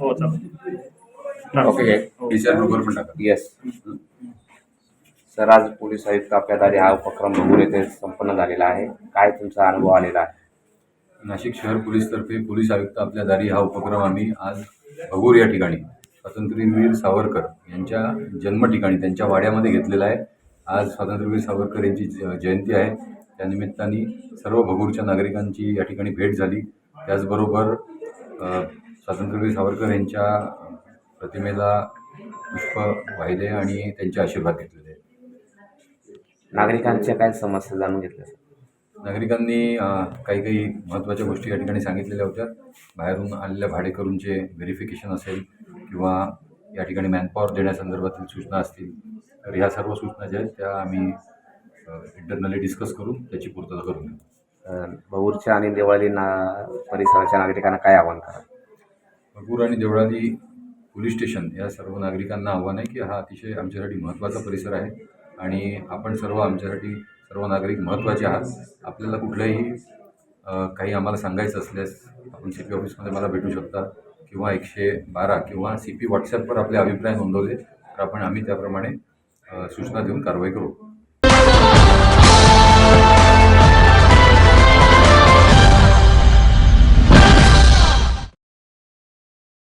हो चालेल. ओके. पण टाका. येस सर आज पोलीस आयुक्त आपल्या दारी हा उपक्रम बघून येथे संपन्न झालेला आहे. काय तुमचा अनुभव आलेला आहे? नाशिक शहर पोलीसतर्फे पोलीस आयुक्त आपल्या दारी हा उपक्रम आम्ही आज भगूर या ठिकाणी स्वातंत्र्यवीर सावरकर यांच्या जन्म ठिकाणी त्यांच्या वाड्यामध्ये घेतलेला आहे. आज स्वातंत्र्यवीर सावरकर यांची ज- जयंती आहे. त्यानिमित्ताने सर्व भगूरच्या नागरिकांची या ठिकाणी भेट झाली. त्याचबरोबर स्वातंत्र्यवीर सावरकर यांच्या प्रतिमेला पुष्प वाहिले आणि त्यांचे आशीर्वाद घेतलेले नागरिकांच्या काय समस्या जाणून घेतल्या नागरिकांनी काही काही महत्त्वाच्या गोष्टी या ठिकाणी सांगितलेल्या होत्या. बाहेरून आलेल्या भाडेकरूंचे व्हेरिफिकेशन असेल किंवा या ठिकाणी मॅनपॉवर देण्यासंदर्भातील सूचना असतील तर ह्या सर्व सूचना ज्या आहेत त्या आम्ही इंटरनली डिस्कस करून त्याची पूर्तता करून घेऊ. अं, भगूरच्या आणि देवळाली ना परिसराच्या नागरिकांना काय आवाहन करा भगूर आणि देवळाली पोलीस स्टेशन या सर्व नागरिकांना आव्हान आहे की हा अतिशय आमच्यासाठी महत्त्वाचा परिसर आहे आणि आपण सर्व आमच्यासाठी सर्व नागरिक महत्त्वाचे आहात. आपल्याला कुठल्याही काही आम्हाला सांगायचं असल्यास आपण सी पी ऑफिसमध्ये मला भेटू शकता किंवा एकशे बारा किंवा सी पी व्हॉट्सॲपवर आपले अभिप्राय नोंदवले तर आपण आम्ही त्याप्रमाणे सूचना देऊन कारवाई करू.